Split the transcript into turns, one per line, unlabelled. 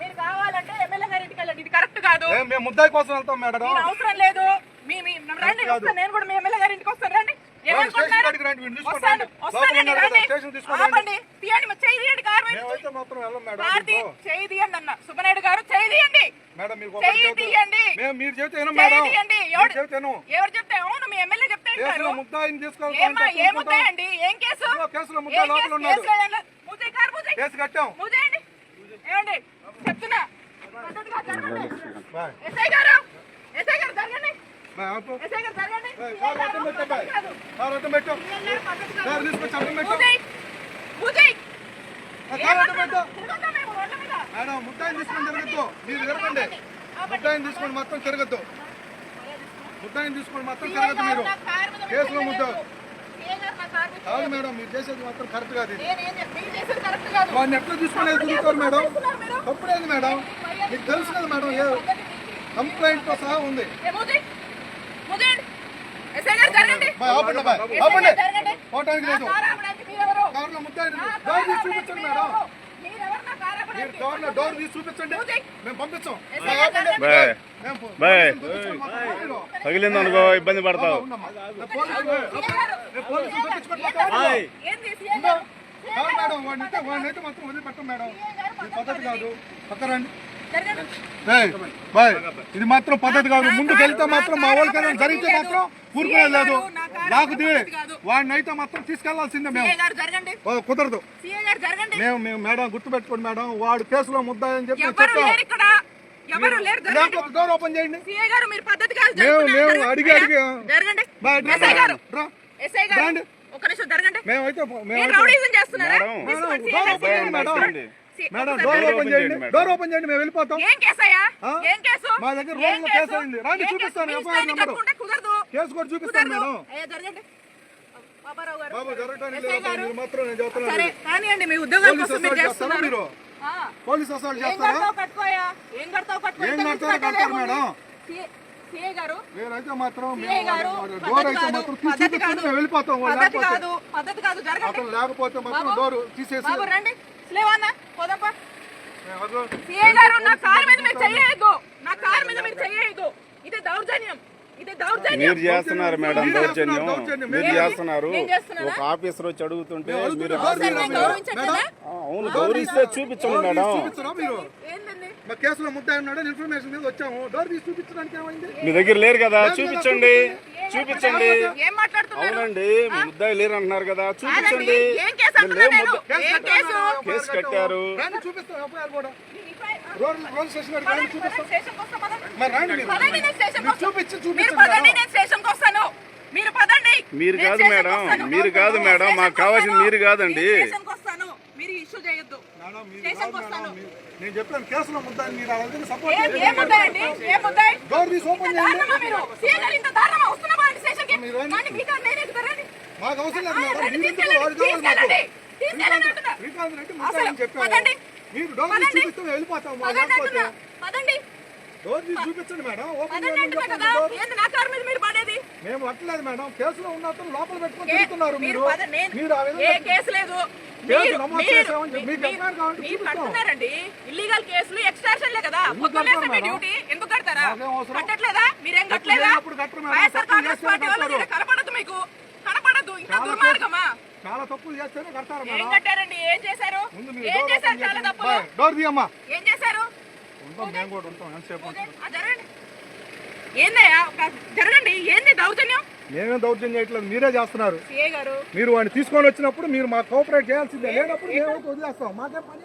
మీరు కావాలంటే ఎమ్మెల్యే గారి ఇంటికి వెళ్ళండి ఇది కరెక్ట్ కాదు
మేము ముద్దాయి కోసం వెళ్తాం మేడం
అవసరం లేదు మీ మీ రండి. వస్తాను నేను కూడా మీ ఎమ్మెల్యే గారి ఇంటికి వస్తాను రండి ఏమనుకుంటున్నారు? వస్తాను. వస్తానండి రండి. ఆపండి తీయండి మరి చేయి తీయండి కారు మీద
మేమైతే మాత్రం వెళ్ళం మేడం.
కారు తీ-
దీంట్లో.
చేయి తీయండి అన్న. సుబ్బనాయుడు గారు చేయి తీయండి చేయి తీయండి
మీరు వినం.
ఎవరు చెప్తే? అవును మీ ఎమ్మెల్యే చెప్తే ఏం
ముద్దాయి
ఏం కేసు? కేసు?
కట్టాం.
ఏమండి? చెప్తున్నా. ఎస్ఐ గారు ఎస్ఐ గారు జరగండి.
పెట్టు తీసుకొచ్చి పెట్టు. మేడం. ముద్దాయిని తీసుకొని తిరగద్దు. మీరు తిరగండి ముద్దాయిని తీసుకొని మొత్తం తిరగద్దు. ముద్దాయిని తీసుకొని మొత్తం తిరగద్దు మీరు. కేసులో ముద్ద కాదు మేడం మీరు చేసేది మాత్రం కరెక్ట్ కాదు. వాడిని ఎట్లా తీసుకొని తిరుగుతారు మేడం? తప్పుడేంది మేడం? మీకు తెలుసు కదా మేడం ఏ కంప్లైంట్తో సహా ఉంది. పోవటానికి లేదు. ముద్దాయిని డోర్ తీసి చూపించండి మేడం. మీరు? డోర్ డోర్ తీసి చూపించండి. మేము పంపించాం. బాయ్లో.
తగిలిందనుకో ఇబ్బంది పడతావు.
మేడం వాడిని అయితే వాడిని అయితే మొత్తం వదిలిపెట్టం మేడం. పద్ధతి కాదు. పక్కరండి ఇది మాత్రం పద్ధతి కాదు. ముందుకు వెళ్తే మాత్రం మా వాళ్ళకి ఏదైనా జరిగితే మాత్రం ఊరుకునేది లేదు. లేకపోతే వాడిని అయితే మాత్రం తీసుకెళ్ళాల్సిందే మేము. కుదరదు. మేము మేము మేడం గుర్తుపెట్టుకోండి మేడం. వాడు కేసులో ముద్దాయని చెప్పి మేము
ఎవరు
చెప్తాం
లేరు ఇక్కడ? ఎవరు లేరు? జరగండి.
లేకపోతే డోర్ ఓపెన్ చేయండి. మేము-. అడిగి అడిగి, మేమైతే
మేడం,
మేడం, డోర్ ఓపెన్. చేయండి, డోర్. ఓపెన్ మేము వెళ్ళిపోతాం.
ఏం కేసయ్యా
ఆ?
ఏం కేసు?
మా దగ్గర
ఏం
రోజులో కేసు? అయింది. రండి,
ఏం
చూపిస్తాను,
కేసు?
FIR number. కూడా చూపిస్తాను మేడం.
అయ్యా జరగండి బాబారావు గారు.
బాబు జరగడానికి
ఎస్ఐ
లేదు
గారు.
మీరు మాత్రం నేను చెప్తున్నాను
సరే కానివ్వండి మీ ఉద్యోగాల
పోలీస్
కోసం మీరు
అసలు చేస్తారా
చేస్తున్నారు.
మీరు?
ఆ.
పోలీస్ అసలు
ఏం
చేస్తారా?
కడతావు ఏం కట్టుకో?
ఏం. మేడం.
గారు
మాత్రం
గారు
డోర్ అయితే మాత్రం
పద్ధతి కాదు
వెళ్ళిపోతాం వాళ్ళు
పద్ధతి
లేకపోతే
కాదు పద్ధతి కాదు జరగండి
అతను లేకపోతే మాత్రం
బాబు.
డోర్ తీసేసి
బాబు రండి లేవన్నా పోదాంపా
మేము వదలం.
సీఏ గారు నా కారు మీద మీరు చెయ్యొద్దు నా కారు మీద మీరు చెయ్యొద్దు ఇది దౌర్జన్యం ఇది దౌర్జన్యం
మీరు చేస్తున్నారు మేడం దౌర్జన్యం. మీరు? చేస్తున్నారు? ఒక ఆఫీసర్ వచ్చి అడుగుతుంటే మీరు అవును గౌరవిస్తే చూపించండి మేడం.
చూపించరా మీరు?
ఏందండి?
మా కేసులో ముద్ద ఉన్నాడు ఇన్ఫర్మేషన్ మీద వచ్చాము. డోర్ తీసి చూపించడానికి ఏమైంది?
మీ దగ్గర లేరు కదా చూపించండి. చూపించండి.
ఏం మాట్లాడుతున్నారు?
అవునండి మీ ముద్దాయి లేరు అంటున్నారు కదా చూపించండి.
ఏం కేసు
కట్టారు.
మరి రండి మీరు.
పదండి, నేను స్టేషన్కి
మీరు
వస్తా.
చూపించి
మీరు
చూపించండి
పదండి
మేడం.
నేను స్టేషన్కి వస్తాను మీరు పదండి.
మీరు
నేను
కాదు మేడం. మీరు కాదు మేడం మాకు కావాల్సింది. మీరు కాదండి
నేను స్టేషన్కి వస్తాను మీరు ఇష్యూ వస్తాను.
నేను చెప్పాను కేసులో ముద్ద మీరు అలాగే సపోర్ట్
ఏం ఏముంటాయండి ఏముంటాయి
డోర్ తీసి ఓపెన్ చేయండి.
మీరు? గారు ఇంత దారుణమా? వస్తున్నా బాండి
మీరు రండి.
రండి, మీకు నేనే ఎక్కుతారండి
మాకు అవసరం లేదు మేడం. మీరు ఎందుకు వాడు కావాలి. శ్రీకాంత్ రెడ్డి ముద్దాయని
పదండి.
మీరు డోర్ తీసి. చూపిస్తే వెళ్ళిపోతాం మా.
పదండి.
డోర్ తీసి చూపించండి మేడం. ఓపెన్ చేయండి
నా కారు మీద మీరు పడేది?
మేము అట్లేదు మేడం. కేసులో ఉన్నప్పుడు లోపల పెట్టుకొని తిరుగుతున్నారు
మీరు
మీరు. ఆ
ఏ
విధంగా
కేసు లేదు.
కేసు నమోదు చేసామని మీకు కావాలంటే
మీరు. కడుతున్నారండి ఇల్లీగల్ కేసులు ఎక్స్ట్రాషన్లే కదా. పొద్దున్నే? డ్యూటీ ఎందుకు కడతారా? కట్టట్లేదా? మీరేం కట్టలేదా. వైఎస్ఆర్ కాంగ్రెస్ పార్టీ వాళ్ళు కనపడదు మీకు. కనపడదు.
చాలా
దుర్మార్గమా?
చాలా తప్పులు చేస్తేనే కడతారు
ఏం కట్టారండి? ఏం చేశారు? ఏం చేశారు? చాలా. తప్పులు?
డోర్ తీయమ్మా.
ఏందయ్యా? జరగండి. ఏంది దౌర్జన్యం?
మేమేం దౌర్జన్యం చేయట్లేదు మీరే చేస్తున్నారు. మీరు వాడిని తీసుకొని వచ్చినప్పుడు మీరు మాకు కోఆపరేట్ చేయాల్సిందే. లేనప్పుడు మేము వదిలేస్తాం. మాకేం పని?